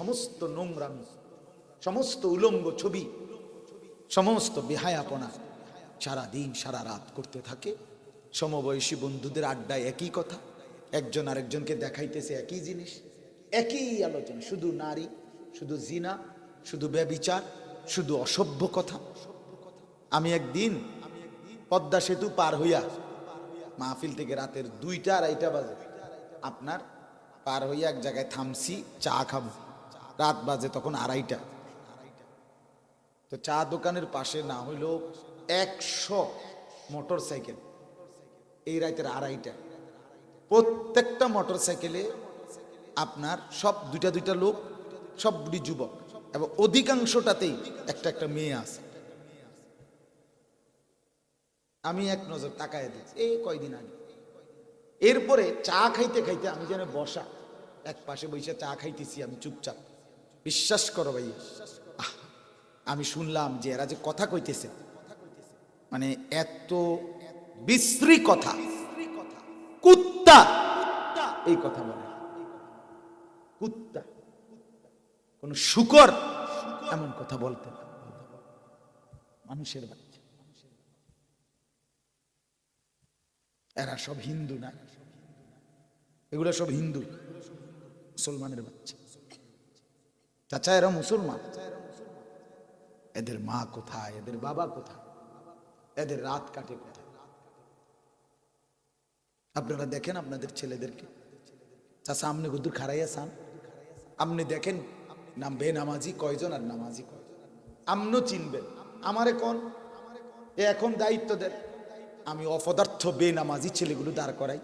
সমস্ত নোংরামি, সমস্ত উলঙ্গ ছবি, সমস্ত বেহায়াপনা সারা দিন সারা রাত করতে থাকে। সমবয়সী বন্ধুদের আড্ডায় একই কথা, একজন আরেকজনকে দেখাইতেছে একই জিনিস, একই আলোচনা, শুধু নারী, শুধু জিনা, শুধু ব্যবিচার, শুধু অসভ্য কথা। আমি একদিন পদ্মা সেতু পার হইয়া মাহফিল থেকে রাতের দুইটা আড়াইটা বাজে, আপনার পার হইয়া এক জায়গায় থামছি, চা খাব। রাত বাজে তখন আড়াইটা। তো চা দোকানের পাশে না হইলেও একশো মোটর সাইকেল এই রাতের আড়াইটা। প্রত্যেকটা মোটর সাইকেলে আপনার সব দুইটা দুইটা লোক সব বুড়ি যুবক এবং অধিকাংশটাতেই একটা একটা মেয়ে আছে। আমি এক নজর তাকায় দিচ্ছি এই কয়দিন আগে। এরপরে চা খাইতে খাইতে আমি যেন বসা, এক পাশে বসে চা খাইতেছি আমি চুপচাপ। বিশ্বাস করো ভাই। আমি শুনলাম যে এরা যে কথা কইতেছে মানে এত বিশ্রী কথা। কুত্তা, এই কথা বলে। কুত্তা, কোন শুকর এমন কথা বলতে মানুষের বাচ্চা। এরা সব হিন্দু না? এগুলো সব হিন্দু, মুসলমানের বাচ্চা। চাচা, এরা মুসলমান। এদের মা কোথায়? এদের বাবা কোথায়? এদের রাত কাটে কোথায়? আপনারা দেখেন আপনাদের ছেলেদেরকে। চাচা, আপনি গুদ্দুর খারাইয়া চান আপনি দেখেন নাম বে নামাজি কয়জন আর নামাজি কয়জন? আমনও চিনবেন। আমারে কোন? এ এখন দায়িত্ব দেন। আমি অপদার্থ বে নামাজি ছেলেগুলো দাঁড় করাই।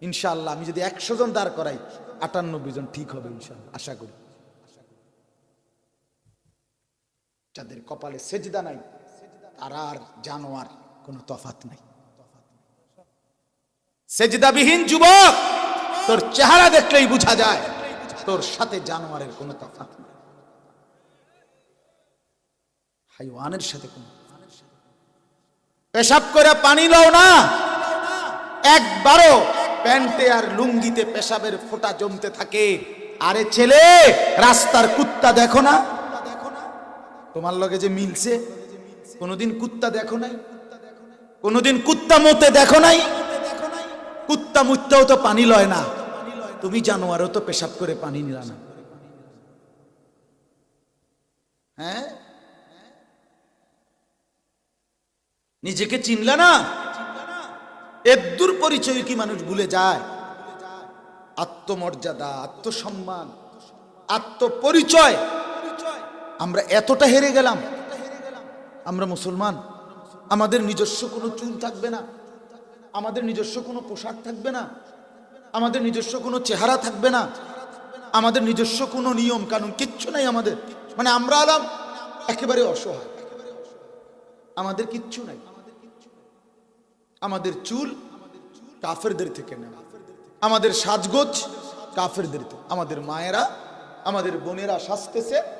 ইনশাল্লাহ আমি যদি একশো জন দাঁড় করাই, আটানব্বই জন ঠিক হবে ইনশাল্লাহ আশা করি। যাদের কপালে সেজদা নাই, তারা আর জানোয়ার কোনো তফাত নাই। সেজদাবিহীন যুবক, তোর চেহারা দেখলেই বোঝা যায়, তোর সাথে জানোয়ারের কোনো তফাত নেই। হাইওয়ানের সাথে কোনো পেশাব করে পানি লও না। একবারও প্যান্টে আর লুঙ্গিতে পেশাবের ফোঁটা জমতে থাকে। আরে ছেলে, রাস্তার কুত্তা দেখো না। তোমার লগে যে মিলছে, কোনোদিন কুত্তা দেখো নাই, কোনোদিন কুত্তা মতে দেখো নাই, কুত্তা মুত্তাও তো পানি লয় না। তুমি জানোয়ারও তো পেশাব করে পানি নিলা না। হ্যাঁ? নিজেকে চিনলা না? এদ্দুর পরিচয় কি মানুষ ভুলে যায়? আত্মমর্যাদা, আত্মসম্মান, আত্মপরিচয় আমরা এতটা হেরে গেলাম। আমরা মুসলমান। আমাদের নিজস্ব কোনো চুল থাকবে না। আমাদের নিজস্ব কোনো পোশাক থাকবে না। আমাদের নিজস্ব কোনো চেহারা থাকবে না। আমাদের নিজস্ব কোনো নিয়ম কানুন, কিচ্ছু নাই আমাদের। মানে আমরা আলাম, একেবারে অসহায়। আমাদের কিচ্ছু নাই। আমাদের চুল কাফেরদের থেকে নেওয়া। আমাদের সাজগোজ কাফেরদের থেকে আমাদের মায়েরা, আমাদের বোনেরা সাজতেছে।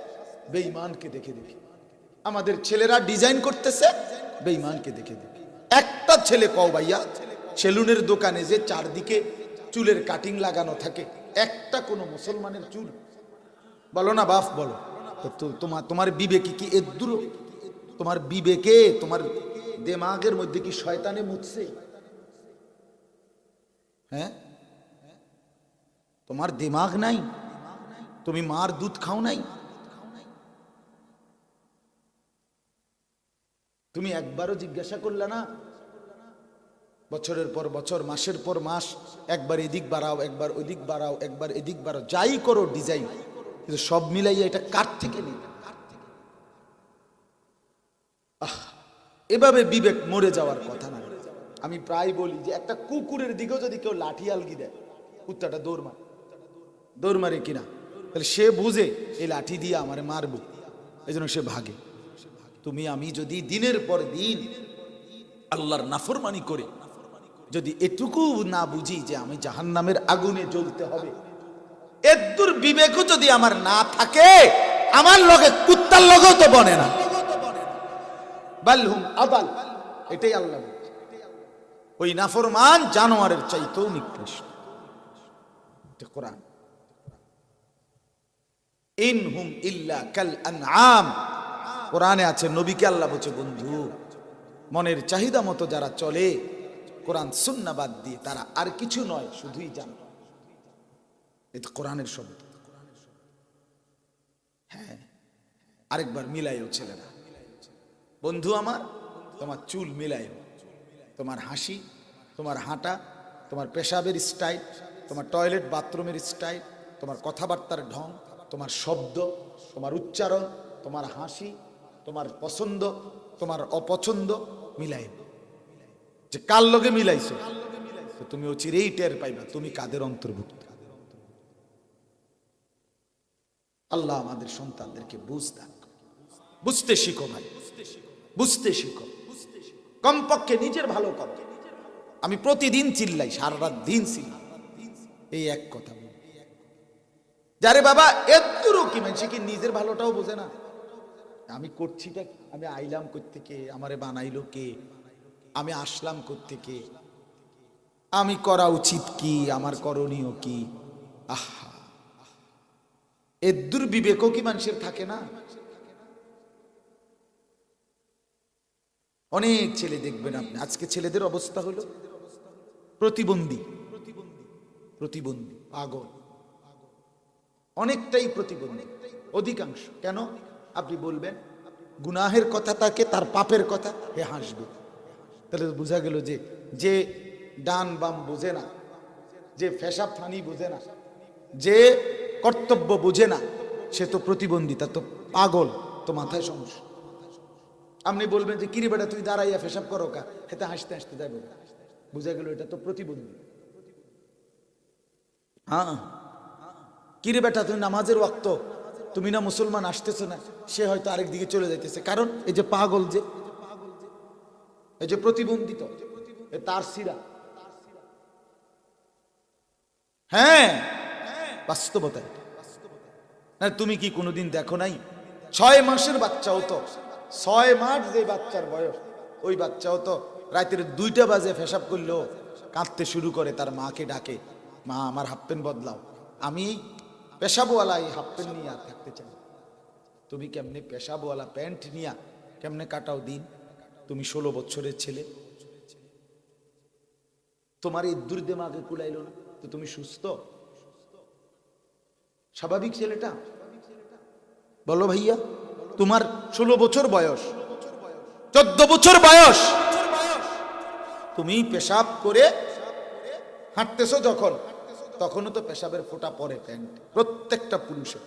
বেঈমানকে দেখে দেখে। আমাদের ছেলেরা ডিজাইন করতেছে, বেঈমানকে দেখে দেখে। একটা ছেলে কও ভাইয়া, সেলুনের দোকানে যে চারদিকে চুলের কাটিং লাগানো থাকে, একটা কোনো মুসলমানের চুল। বলো না বাফ, বলো। তোমার তোমার বিবেকে কি এদ্দুর তোমার বিবেকে, তোমার দেমাগের মধ্যে কি শয়তানে মুছছে হ্যাঁ? তোমার দিমাগ নাই? তুমি মার দুধ খাও নাই? তুমি একবারও জিজ্ঞাসা করলে না? বছরের পর বছর মাসের পর মাস একবার এদিক বাড়াও একবার ওদিক বাড়াও একবার এদিক বাড়াও যাই করো ডিজাইন কিন্তু সব মিলাইয়া এটা কার থেকে নিবে? আহ, এভাবে বিবেক মরে যাওয়ার কথা না। আমি প্রায় বলি যে একটা কুকুরের দিকেও যদি কেউ লাঠি আলগি দেয় কুত্তাটা দৌড় মার। দৌড় মারে কিনা? তাহলে সে বুঝে এই লাঠি দিয়ে আমারে মারবো। এই জন্য সে ভাগে। তুমি আমি যদি দিনের পর দিন আল্লাহর নাফরমানি করে, যদি এটুকু না বুঝি যে আমি জাহান্নামের আগুনে জ্বলতে হবে, এদ্দুর বিবেকও যদি আমার না থাকে, আমার লগে কুত্তার লগেও তো বনে না। বালহুম আবাল, এটাই আল্লাহ ওই নাফরমান জানোয়ারের চাইতেও নিকৃষ্ট। কোরআন। ইন হুম ইল্লা কাল কোরআনে আছে, নবীকে আল্লাহ বলছে, বন্ধু, মনের চাহিদা মতো যারা চলে, কোরআন সুন্না বাদ দিয়ে তারা আর কিছু নয়, শুধুই জান। এটা কোরআনের শব্দ। হ্যাঁ আরেকবার মিলাইও ছেলেরা। বন্ধু আমার, তোমার চুল মিলাইও তোমার হাসি, তোমার হাঁটা, তোমার পেশাবের স্টাইল, তোমার টয়লেট বাথরুমের স্টাইল, তোমার কথাবার্তার ঢং, তোমার শব্দ, তোমার উচ্চারণ, তোমার হাসি তোমার পছন্দ, তোমার অপছন্দ মিলাই যে কার লগে মিলাইছো? তুমি ও চিরেই টের পাইবা, তুমি কাদের অন্তর্ভুক্ত? আল্লাহ আমাদের সন্তানদেরকে বুঝতে বুঝতে শিখো ভাই, বুঝতে শিখো। কমপক্ষে নিজের ভালো করো। আমি প্রতিদিন চিল্লাই সারা রাত দিন চিল্লাই। এই এক কথা যারে বাবা এত্তুরও কি মানে সে কি নিজের ভালোটাও বোঝে না? আমি করছিটা আমি আইলাম কে আমারে বানাইলো কে? আমি আসলাম কে আমি করা উচিত কি? আমার করণীয় কি? আহা। এদ্দুর বিবেকও কি মানুষের থাকে না? অনেক ছেলে দেখবেন আপনি। আজকে ছেলেদের অবস্থা হলো প্রতিবন্ধী। প্রতিবন্ধী, পাগল। অনেকটাই প্রতিবন্ধী, অধিকাংশ। কেন? আপনি বলবেন, গুনাহের কথা তাকে, তার পাপের কথা? হে হাসবে। তাহলে বোঝা গেল যে যে ডান বাম বোঝে না, যে ফেসাব ফানি বোঝে না, যে কর্তব্য বোঝে না, সে তো প্রতিবন্ধী তা তো পাগল, তো মাথায় সমস্যা। আপনি বলবেন যে, কিরে বেটা, তুই দাঁড়াইয়া ফেসাব করো কা? এতে হাসতে হাসতে যাবে বুঝা গেল এটা তো প্রতিবন্ধী। হ্যাঁ। কিরে বেটা, তুই নামাজের ওয়াক্ত তুমি না মুসলমান আসতেছো না, সে হয়তো আরেক দিকে চলে যাইতেছে। কারণ এই যে পাগল যে, এই যে প্রতিবন্ধিত তার সিরা হ্যাঁ বাস্তবতা। হ্যাঁ তুমি কি কোনোদিন দেখো নাই? ছয় মাসের বাচ্চাও তো ছয় মাস যে বাচ্চার বয়স, ওই বাচ্চাও তো রাতের দুইটা বাজে ফেসাব করলেও কাঁদতে শুরু করে, তার মাকে ডাকে, মা, আমার হাফ প্যান্ট বদলাও। আমি পেশাবওয়ালা এই হাফ প্যান্ট নিয়ে থাকতে চাই তুমি কেমনে পেশাবওয়ালা প্যান্ট নিয়া কেমনে কাটাও দিন? তুমি ষোলো বছরের ছেলে। তোমার এই দুর্দেমাগে কুলাইলো না, তো তুমি সুস্থ? স্বাভাবিক ছেলেটা? বলো ভাইয়া, তোমার ষোলো বছর বয়স। চোদ্দ বছর বয়স। তুমি পেশাব করে হাঁটতেছো যখন। তখনও তো পেশাবের ফোঁটা পরে প্যান্ট। প্রত্যেকটা পুরুষের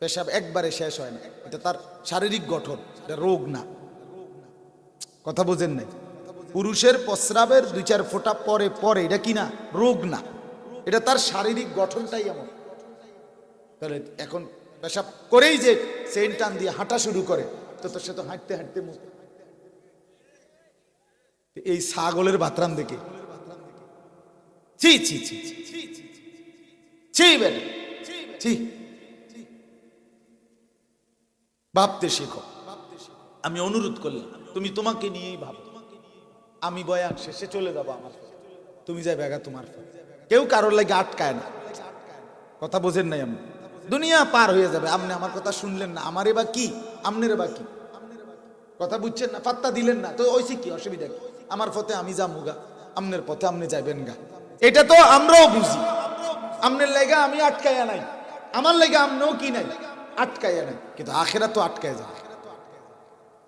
পেশাব একবারে শেষ হয় না। এটা তার শারীরিক গঠন, এটা রোগ না। কথা বোঝেন নাই? পুরুষের প্রস্রাবের দুই চার ফোঁটা পরে পরে, এটা কি না? রোগ না। এটা তার শারীরিক গঠনটাই এমন। তাহলে এখন পেশাব করেই যে সেন টান দিয়ে হাঁটা শুরু করে, তো তো সে তো হাঁটতে হাঁটতে এই ছাগলের বাতরাম দেখে ছি ছি ছি ছি ছি, ভাবতে শেখো আমি অনুরোধ করলাম তুমি তোমাকে নিয়েই ভাবো আমি বয়ান শেষে চলে যাব আমার তুমি যাই বেগা তোমার কেউ কারোর লাগে আটকায় না কথা বোঝেন নাই আমি দুনিয়া পার হয়ে যাবে আপনি আমার কথা শুনলেন না আমারে বা কি আমনের বা কি কথা বুঝছেন না পাত্তা দিলেন না তো ওইসে কি অসুবিধা কি আমার পথে আমি যা মুগা আমনের পথে আপনি যাবেন গা এটা তো আমরাও বুঝি। আমনের লেগে আমি আটকাইয়া নাই। আমার লেগে আমনেও কি নাই? আটকাইয়া নাই। কিন্তু আখেরা তো আটকায় যায়।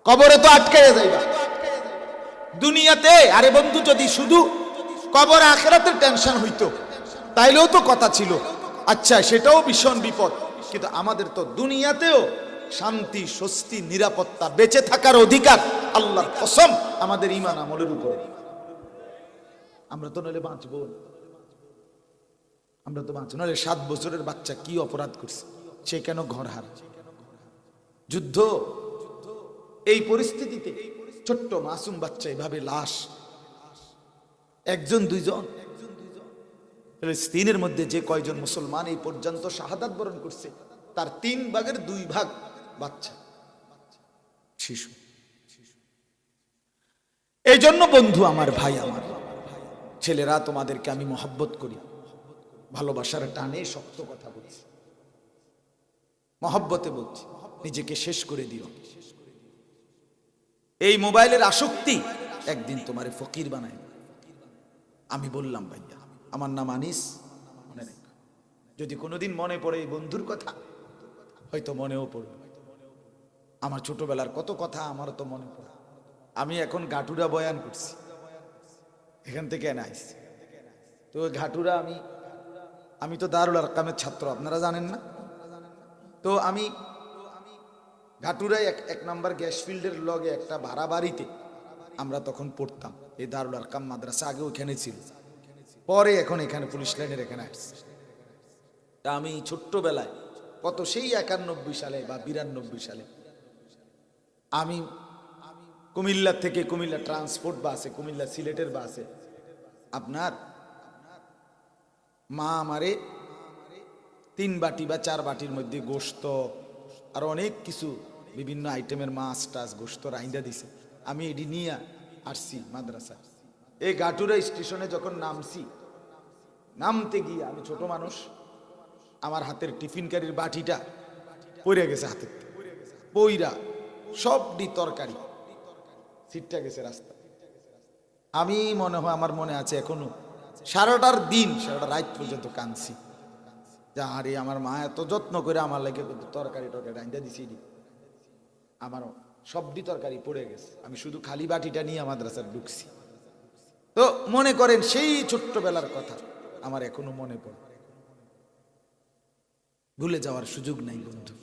কবরে তো আটকাইয়া যাইবা। দুনিয়াতে, আরে বন্ধু, যদি শুধু কবর আখেরাতের টেনশন হইতো, তাইলেও তো কথা ছিল। আচ্ছা সেটাও ভীষণ বিপদ। কিন্তু আমাদের তো দুনিয়াতেও শান্তি, স্বস্তি, নিরাপত্তা, বেঁচে থাকার অধিকার আল্লাহ কসম আমাদের ইমান আমলের উপরে। আমরা তো নইলে বাঁচবো। আমরা তো বাঁচবো নইলে সাত বছরের বাচ্চা কি অপরাধ করছে? সে কেন ঘর হার? যুদ্ধ, এই পরিস্থিতিতে ছোট্ট মাসুম বাচ্চা এভাবে লাশ, একজন, দুইজন, ফিলিস্তিনের মধ্যে যে কয়জন মুসলমান এই পর্যন্ত শাহাদাত বরণ করছে, তার তিন ভাগের দুই ভাগ বাচ্চা, শিশু। এই জন্য বন্ধু আমার ভাই আমার ছেলেরা, তোমাদেরকে আমি মহব্বত করি। ভালোবাসার টানে শক্ত কথা বলছি। মহব্বতে বলছি, নিজেকে শেষ করে দিও। এই মোবাইলের আসক্তি একদিন তোমারে ফকির বানায়। আমি বললাম, ভাইয়া, আমার নাম আনিস। মনে যদি কোনোদিন মনে পড়ে এই বন্ধুর কথা, হয়তো মনেও পড়বে। আমার ছোটবেলার কত কথা আমারও তো মনে পড়ে। আমি এখন গাটুরা বয়ান করছি। এখান থেকে এনে আইসি। তো ঘাটুরা আমি আমি তো দারুল আরকামের ছাত্র, আপনারা জানেন না? তো আমি ঘাটুরায় এক এক নম্বর গ্যাস ফিল্ডের লগে একটা ভাড়া বাড়িতে আমরা তখন পড়তাম। এই দারুল আরকাম মাদ্রাসা আগে ওইখানে ছিল। পরে এখন এখানে পুলিশ লাইনের এখানে আসছে। তা আমি ছোট্টবেলায়, কত সেই একানব্বই সালে বা বিরানব্বই সালে আমি কুমিল্লা থেকে কুমিল্লা ট্রান্সপোর্ট বাসে, কুমিল্লা সিলেটের বাসে। আপনার মা আমারে তিন বাটি বা চার বাটির মধ্যে গোস্ত আর অনেক কিছু বিভিন্ন আইটেমের মাছ টাছ গোস্ত রাইন্দা দিছে। আমি এটি নিয়ে আসছি মাদ্রাসা এই গাটুরা স্টেশনে যখন নামছি, নামতে গিয়ে আমি ছোট মানুষ, আমার হাতের টিফিন কারির বাটিটা পড়ে গেছে হাতের। পইরা, সবটি তরকারি। সিটটা গেছে রাস্তা। আমি মনে হয়, আমার মনে আছে এখনও, সারাটার দিন, সারাটা রাত পর্যন্ত কাঁদছি। যা, আরে আমার মা এত যত্ন করে আমার লাগে তরকারি টরকারি রাইন্দা দিছি। আমার সবটি তরকারি পড়ে গেছে। আমি শুধু খালি বাটিটা নিয়ে আমার মাদ্রাসার ঢুকছি। তো মনে করেন, সেই ছোট্টবেলার কথা আমার এখনও মনে পড়ে। ভুলে যাওয়ার সুযোগ নাই বন্ধু।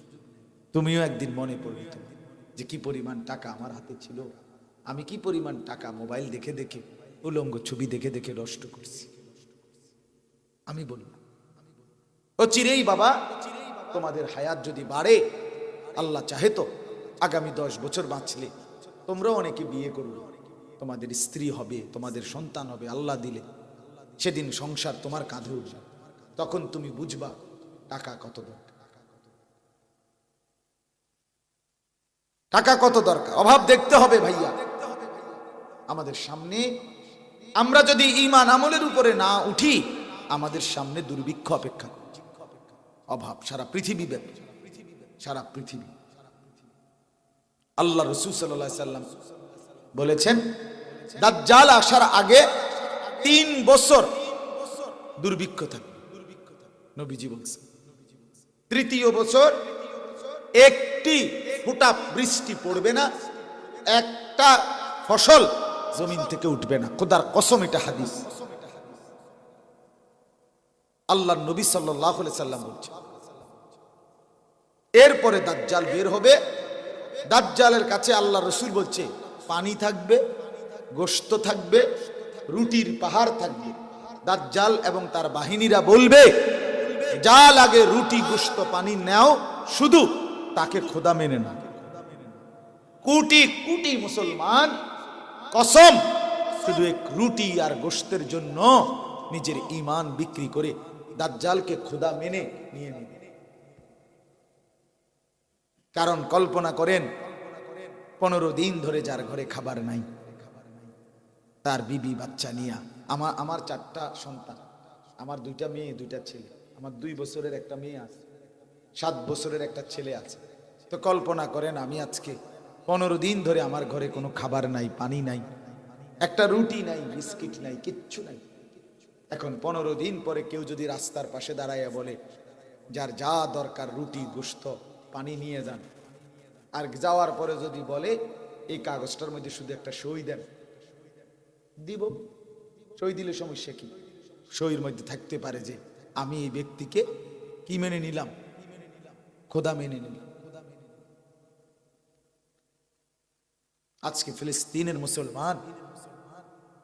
তুমিও একদিন মনে পড়বে যে কি পরিমাণ টাকা আমার হাতে ছিল। আমি কি পরিমাণ টাকা মোবাইল দেখে দেখে, উলঙ্গ ছবি দেখে দেখে নষ্ট করছি? আমি বললাম, ও চিরেই বাবা, তোমাদের হায়াত যদি বাড়ে, আল্লাহ চাহে তো আগামী দশ বছর বাঁচলে। তোমরাও অনেকে বিয়ে করবে তোমাদের স্ত্রী হবে, তোমাদের সন্তান হবে, আল্লাহ দিলে। সেদিন সংসার তোমার কাঁধে উঠবে। তখন তুমি বুঝবা টাকা কত দরকার। টাকা কত দরকার? অভাব দেখতে হবে ভাইয়া। আমাদের সামনে। আমরা যদি ইমান আমলের উপরে না উঠি, আমাদের সামনে দুর্ভিক্ষ অপেক্ষা অভাব, সারা পৃথিবী ব্যাপী। সারা পৃথিবী। আল্লাহ রসুল সাল্লাহ সাল্লাম বলেছেন, দাজ্জাল আসার আগে তিন বছর দুর্ভিক্ষ থাকবে। নবীজি বলছেন। তৃতীয় বছর একটি ফোঁটা বৃষ্টি পড়বে না, একটা ফসল জমিন থেকে উঠবে না। খোদার কসম এটা হাদিস। আল্লাহ নবী সাল্লাহ সাল্লাম বলছে এরপরে দাজ্জাল বের হবে। দাজ্জালের কাছে আল্লাহ রসুল বলছে, পানি থাকবে গোস্ত থাকবে, রুটির পাহাড় থাকবে। দাজ্জাল এবং তার বাহিনীরা বলবে, যা লাগে রুটি গোস্ত পানি নেও, শুধু তাকে খোদা মেনে না কোটি কোটি মুসলমান কসম, শুধু এক রুটি আর গোস্তের জন্য নিজের ইমান বিক্রি করে দাজ্জালকে খোদা মেনে নিয়ে নেবে। কারণ কল্পনা করেন, পনেরো দিন ধরে যার ঘরে খাবার নাই, তার বিবি বাচ্চা নিয়া আমার আমার চারটা সন্তান, আমার দুইটা মেয়ে, দুইটা ছেলে, আমার দুই বছরের একটা মেয়ে আছে, সাত বছরের একটা ছেলে আছে। তো কল্পনা করেন, আমি আজকে পনেরো দিন ধরে আমার ঘরে কোনো খাবার নাই, পানি নাই, একটা রুটি নাই, বিস্কিট নাই, কিচ্ছু নাই। এখন পনেরো দিন পরে কেউ যদি রাস্তার পাশে দাঁড়াইয়া বলে, যার যা দরকার রুটি গোস্ত পানি নিয়ে যান। আর যাওয়ার পরে যদি বলে, এই কাগজটার মধ্যে শুধু একটা সই দেন। দিব। সই দিলে সমস্যা কি? সইয়ের মধ্যে থাকতে পারে যে, আমি এই ব্যক্তিকে কি মেনে নিলাম? খোদা মেনে নিলাম আজকে ফিলিস্তিনের মুসলমান,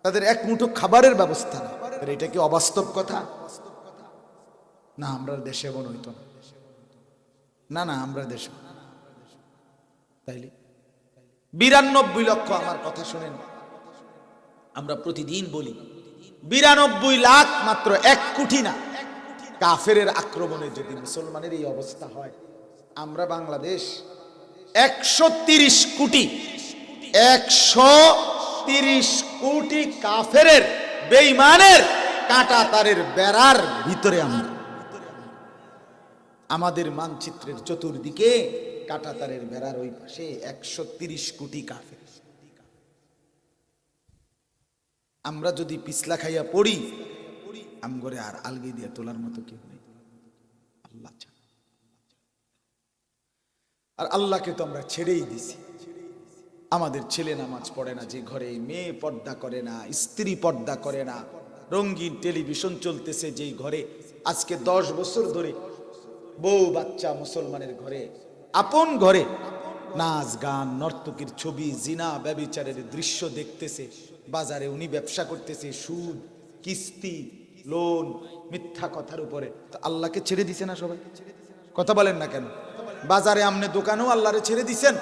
তাদের এক মুঠো খাবারের ব্যবস্থা তাহলে এটা কি অবাস্তব কথা? না, আমরা দেশে এমন হইতো না। না না, আমরা দেশে তাইলে? বিরানব্বই লক্ষ আমার কথা শোনেন। আমরা প্রতিদিন বলি, বিরানব্বই লাখ মাত্র এক কোটি না। কাফের আক্রমণে যদি মুসলমানের এই অবস্থা হয়, আমরা বাংলাদেশ একশো কোটি একশো তিরিশ কোটি কাফের বেইমানের কাটা তারের বেড়ার ভিতরে আমরা। আমাদের মানচিত্রের চতুর্দিকে কাটাতারের বেড়ার ওই পাশে একশো তিরিশ কোটি কাফের। আমরা যদি পিছলা খাইয়া পড়ি, আমগরে আর আলগে দিয়ে তোলার মতো কেউ নেই। আল্লাহ আর আল্লাহকে তো আমরা ছেড়েই দিছি। আমাদের ছেলে নামাজ পড়ে না, যে ঘরে মেয়ে পর্দা করে না, স্ত্রী পর্দা করে না, রঙিন টেলিভিশন চলতেছে যেই ঘরে, আজকে দশ বছর ধরে বউ বাচ্চা মুসলমানের ঘরে, আপন ঘরে নাচ গান, নর্তকীর ছবি, জিনা, ব্যবিচারের দৃশ্য দেখতেছে, বাজারে উনি ব্যবসা করতেছে, সুদ, কিস্তি, লোন, মিথ্যা কথার উপরে। তো আল্লাহকে ছেড়ে দিছে না সবাই? কথা বলেন না কেন? বাজারে আমনে দোকানেও আল্লাহরে ছেড়ে দিছেন?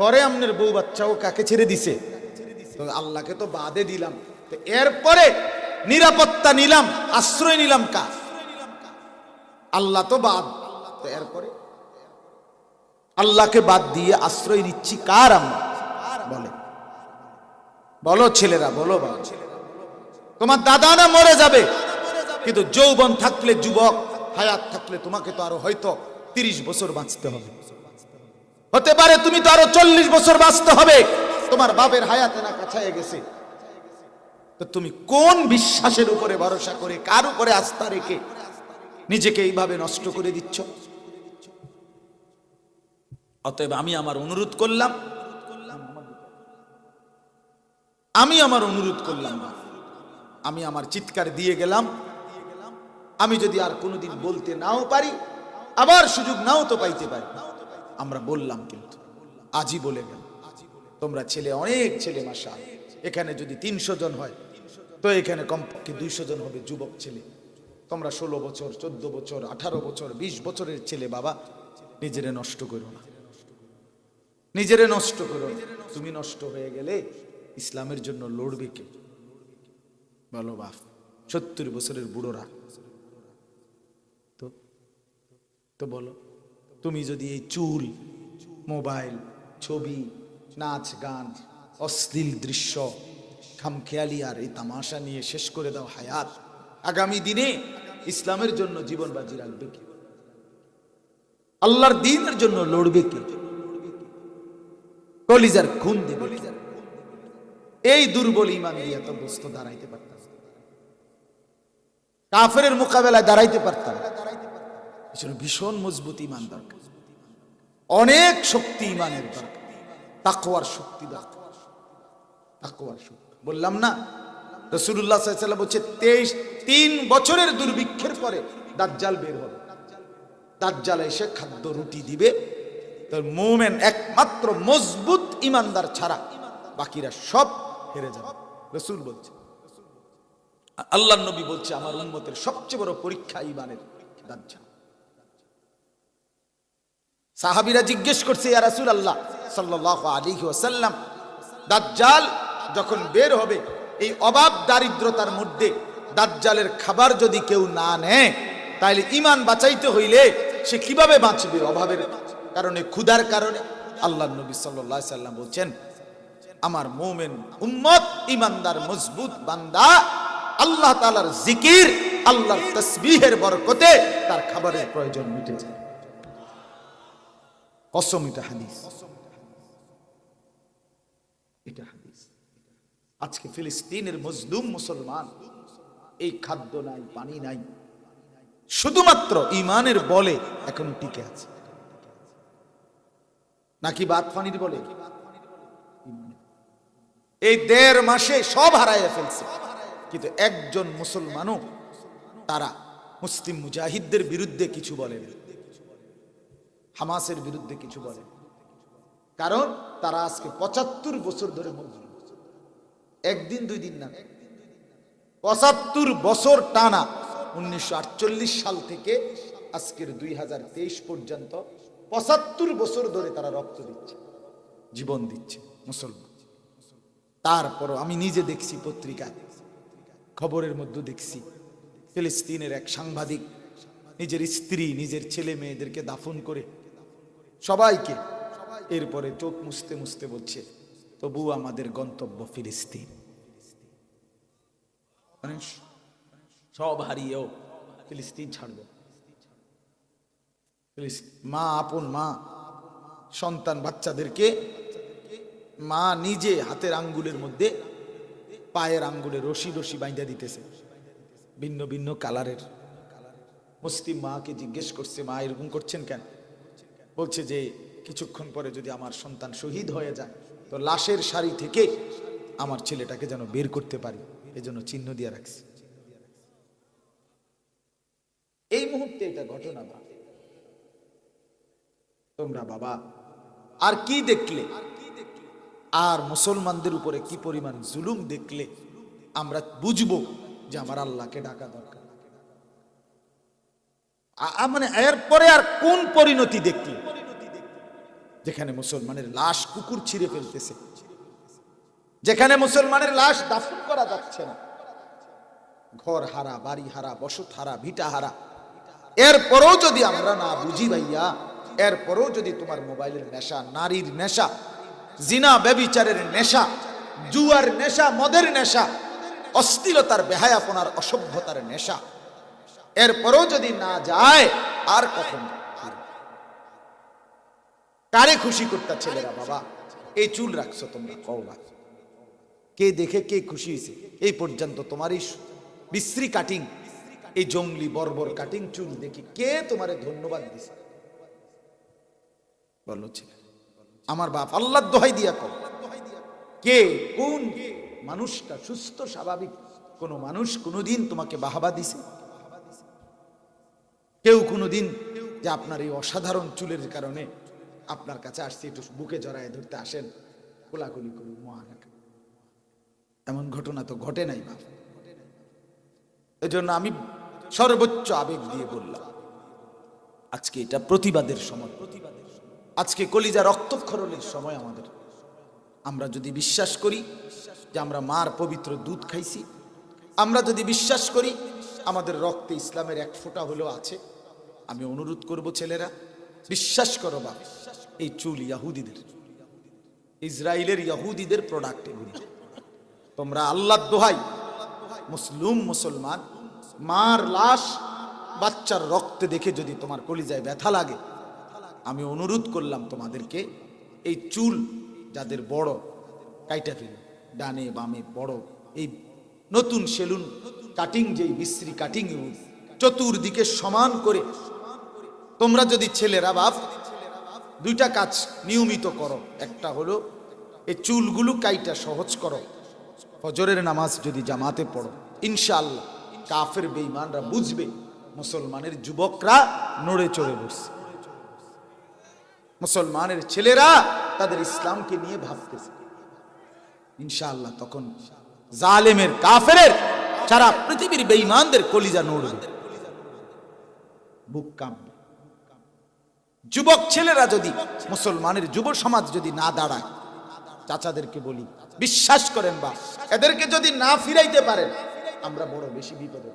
ঘরে আমনের বউ বাচ্চাও কাকে ছেড়ে দিছে? আল্লাহকে তো বাদে দিলাম। এরপরে নিরাপত্তা নিলাম, আশ্রয় নিলাম কা আল্লাহ তো বাদ। এরপরে? আল্লাহকে বাদ দিয়ে আশ্রয় নিচ্ছি কার আমরা বলে। বলো ছেলেরা, বলো তোমার দাদা না মরে যাবে? কিন্তু যৌবন থাকলে যুবক, হায়াত থাকলে তোমাকে তো আরও হয়তো তিরিশ বছর বাঁচতে হবে। হতে পারে তুমি তো আরও চল্লিশ বছর বাঁচতে হবে। তোমার বাপের হায়াতে না কাছায় গেছে। তো তুমি কোন বিশ্বাসের উপরে ভরসা করে কার উপরে আস্থা রেখে নিজেকে এইভাবে নষ্ট করে দিচ্ছ? অতএব আমি আমার অনুরোধ করলাম আমি আমার অনুরোধ করলাম আমি আমার চিৎকার দিয়ে গেলাম। আমি যদি আর কোনোদিন বলতে নাও পারি আবার সুযোগ নাও তো পাইতে পারি। আমরা বললাম কিন্তু। আজই বলে গেল। তোমরা ছেলে, অনেক ছেলে মাসা এখানে যদি তিনশো জন হয়, তো এখানে কমপক্ষে দুইশো জন হবে যুবক ছেলে। তোমরা ষোলো বছর, চোদ্দ বছর, আঠারো বছর, বিশ বছরের ছেলে বাবা, নিজেরে নষ্ট করো না। নিজেরে নষ্ট করো। তুমি নষ্ট হয়ে গেলে ইসলামের জন্য লড়বে কে? বলো বাপ, সত্তর বছরের বুড়োরা। তো তো বলো। তুমি যদি এই চুল, মোবাইল, ছবি, নাচ, গান, অশ্লীল দৃশ্য, খামখেয়ালি আর এই তামাশা নিয়ে শেষ করে দাও হায়াত, আগামী দিনে ইসলামের জন্য জীবন বাজি রাখবে কে? আল্লাহর দিনের জন্য লড়বে কে? কলিজার খুন দেবে এই দুর্বল ইমান দিয়ে তো বস্তু দাঁড়াইতে পারতাম কাফের মোকাবেলায় দাঁড়াইতে পারতাম এজন্য ভীষণ মজবুত ইমান দরকার। অনেক শক্তি ইমানের দরকার। তাকওয়ার শক্তি দরকার। তাকওয়ার শক্তি। বললাম না রসুল্লাহ সাল্লাম বলছে, তেইশ, তিন বছরের দুর্ভিক্ষের পরে দাজ্জাল বের হবে। দাজ্জাল এসে খাদ্য রুটি দিবে। তোর মোমেন একমাত্র মজবুত ইমানদার ছাড়া বাকিরা সব হেরে যাবে। রসুল বলছে আল্লাহ নবী বলছে, আমার উন্মতের সবচেয়ে বড় পরীক্ষা ইমানের দাজ্জাল। সাহাবিরা জিজ্ঞেস করছে, ইয়া রাসূল আল্লাহ সাল্লাল্লাহু আলাইহি ওয়াসাল্লাম, দাজ্জাল যখন বের হবে, এই অভাব দারিদ্রতার মধ্যে দাজ্জালের খাবার যদি কেউ না নেয় তাহলে ইমান বাঁচাইতে হইলে সে কীভাবে বাঁচবে অভাবের কারণে, ক্ষুধার কারণে? আল্লাহ নবী আলাইহি সাল্লাম বলছেন, আমার মোমেন উম্মত ইমানদার মজবুত বান্দা, আল্লাহ তাআলার জিকির, আল্লাহর তসবিহের বরকতে তার খাবারের প্রয়োজন মিটে যায়। কসম এটা হাদিস। আজকে ফিলিস্তিনের মজলুম মুসলমান, এই খাদ্য নাই, পানি নাই, শুধুমাত্র ইমানের বলে এখনও টিকে আছে। নাকি বাদ পানির বলে? এই দেড় মাসে সব হারাইয়া ফেলছে। কিন্তু একজন মুসলমানও তারা মুসলিম মুজাহিদদের বিরুদ্ধে কিছু বলে না হামাসের বিরুদ্ধে কিছু বলে। কারণ তারা আজকে পঁচাত্তর বছর ধরে একদিন, দুই দিন না। পঁচাত্তর বছর টানা উনিশশো আটচল্লিশ সাল থেকে আজকের দুই হাজার তেইশ পর্যন্ত পঁচাত্তর বছর ধরে তারা রক্ত দিচ্ছে, জীবন দিচ্ছে মুসলমান। তারপরও আমি নিজে দেখছি পত্রিকায় খবরের মধ্যে দেখছি। ফিলিস্তিনের এক সাংবাদিক নিজের স্ত্রী, নিজের ছেলে মেয়েদেরকে দাফন করে সবাইকে। এরপরে চোখ মুছতে মুছতে বলছে, তবু আমাদের গন্তব্য ফিলিস্তিন। মানে সব হারিয়েও ফিলিস্তিন ছাড়ব। মা আপন মা, সন্তান বাচ্চাদেরকে মা নিজে হাতের আঙ্গুলের মধ্যে পায়ের আঙ্গুলে রশি রশি বাইন্ধা দিতেছে, ভিন্ন ভিন্ন কালারের। মুসলিম মাকে জিজ্ঞেস করছে, মা এরকম করছেন কেন? বলছে যে কিছুক্ষণ পরে যদি আমার সন্তান শহীদ হয়ে যায়, তো লাশের শাড়ি থেকে আমার ছেলেটাকে যেন বের করতে পারি, এজন্য চিহ্ন দিয়ে রাখছি। এই মুহূর্তে এটা ঘটনা বা। তোমরা বাবা, আর কি দেখলে? আর মুসলমানদের উপরে কি পরিমাণ জুলুম দেখলে? আমরা বুঝব যে আমার আল্লাহকে ডাকা দরকার। মানে এরপরে আর কোন পরিণতি দেখলে? যেখানে মুসলমানের লাশ কুকুর ছিঁড়ে ফেলতেছে। যেখানে মুসলমানের লাশ দাফন করা যাচ্ছে না। ঘর হারা, বাড়ি হারা, বসত হারা, ভিটা হারা। এরপরেও যদি আমরা না বুঝি ভাইয়া এরপরেও যদি তোমার মোবাইলের নেশা, নারীর নেশা, জিনা, ব্যবিচারের নেশা, জুয়ার নেশা, মদের নেশা, অস্থিরতার বেহায়াপনার অসভ্যতার নেশা এরপরেও যদি না যায়, আর কখন কারে খুশি করতে ছেলেরা বাবা? এই চুল রাখছো তোমরা কওবা কে দেখে কে খুশি হয়েছে? এই পর্যন্ত তোমার এই বিশ্রী কাটিং, এই জঙ্গলি বর্বর কাটিং চুল দেখি কে তোমারে ধন্যবাদ দিছে? বলো ছেলে, আমার বাপ আল্লাহ দোহাই দিয়া কও। কে, কোন মানুষটা সুস্থ, স্বাভাবিক? কোন মানুষ কোনোদিন তোমাকে বাহাবা দিছে? কেউ কোনোদিন যে আপনার এই অসাধারণ চুলের কারণে আপনার কাছে আসছে, একটু বুকে জড়ায় ধরতে আসেন, কোলাকুলি করি মহানাকা এমন ঘটনা তো ঘটে নাই, বাপ। এই জন্য আমি সর্বোচ্চ আবেগ দিয়ে বললাম, আজকে এটা প্রতিবাদের সময়। আজকে কলিজা রক্তক্ষরণের সময় আমাদের। আমরা যদি বিশ্বাস করি যে আমরা মার পবিত্র দুধ খাইছি, আমরা যদি বিশ্বাস করি আমাদের রক্তে ইসলামের এক ফোঁটা হলেও আছে। আমি অনুরোধ করব ছেলেরা, বিশ্বাস করো বা এই চুল ইয়াহুদিদের ইসরায়েলের ইয়াহুদিদের প্রোডাক্ট এগুলি। তোমরা আল্লাহ দোহাই, মুসলুম, মুসলমান, মার লাশ, বাচ্চার রক্তে দেখে যদি তোমার কলিজায় ব্যথা লাগে, আমি অনুরোধ করলাম তোমাদেরকে, এই চুল যাদের বড়, কাইটা ফেল ডানে বামে বড়, এই নতুন সেলুন কাটিং যেই বিশ্রী কাটিং চতুর্দিকে সমান করে তোমরা যদি ছেলেরা বাপ, দুইটা কাজ নিয়মিত করো। একটা হলো এই চুলগুলো কাইটা সহজ করো। ফজরের নামাজ যদি জামাতে পড়ো, ইনশাআল্লাহ কাফের বেঈমানরা বুঝবে, মুসলমানের যুবকরা নড়ে চড়ে বসছে। মুসলমানের ছেলেরা তাদের ইসলামকে নিয়ে ভাবতেছে। ইনশাআল্লাহ তখন জালেমের কাফের সারা পৃথিবীর বেঈমানদের কলিজা নড়বে। বুক কাঁপবে। যুবক ছেলেরা যদি, মুসলমানের যুব সমাজ যদি না দাঁড়ায়, চাচাদেরকে বলি, বিশ্বাস করেন বা, এদেরকে যদি না ফিরাইতে পারেন, আমরা বড় বেশি বিপদে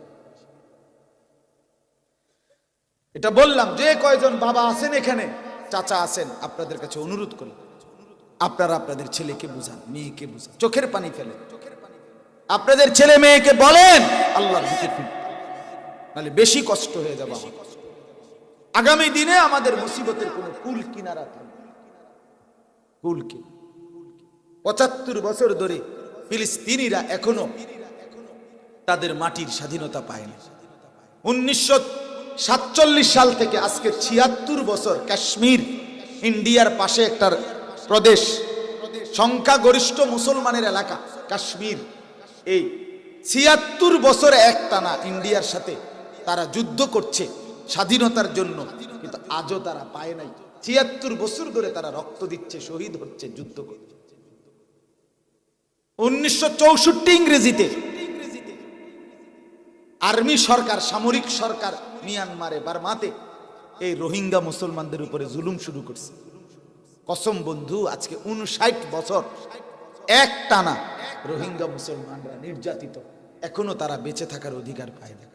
এটা বললাম, যে কয়জন বাবা আছেন এখানে, চাচা আছেন, আপনাদের কাছে অনুরোধ করি। আপনারা আপনাদের ছেলেকে বুঝান, মেয়েকে বুঝান, চোখের পানি ফেলেন। আপনাদের ছেলে মেয়েকে বলেন ফির নাহলে বেশি কষ্ট হয়ে যাবে আগামী দিনে আমাদের মুসিবতের কোনো কুল কিনারা থাকবে পঁচাত্তর বছর ধরে ফিলিস্তিনিরা এখনও তাদের মাটির স্বাধীনতা পায়নি উনিশশো সাতচল্লিশ সাল থেকে আজকে ছিয়াত্তর বছর কাশ্মীর, ইন্ডিয়ার পাশে একটা প্রদেশ, সংখ্যাগরিষ্ঠ মুসলমানের এলাকা কাশ্মীর। এই ছিয়াত্তর বছর একটানা ইন্ডিয়ার সাথে তারা যুদ্ধ করছে স্বাধীনতার জন্য, কিন্তু আজও তারা পায় নাই। ছিয়াত্তর বছর ধরে তারা রক্ত দিচ্ছে, শহীদ হচ্ছে, যুদ্ধ করছে। উনিশশো চৌষট্টি ইংরেজিতে আর্মি সরকার, সামরিক সরকার মিয়ানমারে, বার্মাতে এই রোহিঙ্গা মুসলমানদের উপরে জুলুম শুরু করছে। কসম বন্ধু, আজকে উনষাট বছর এক টানা রোহিঙ্গা মুসলমানরা নির্যাতিত। এখনও তারা বেঁচে থাকার অধিকার পায় না।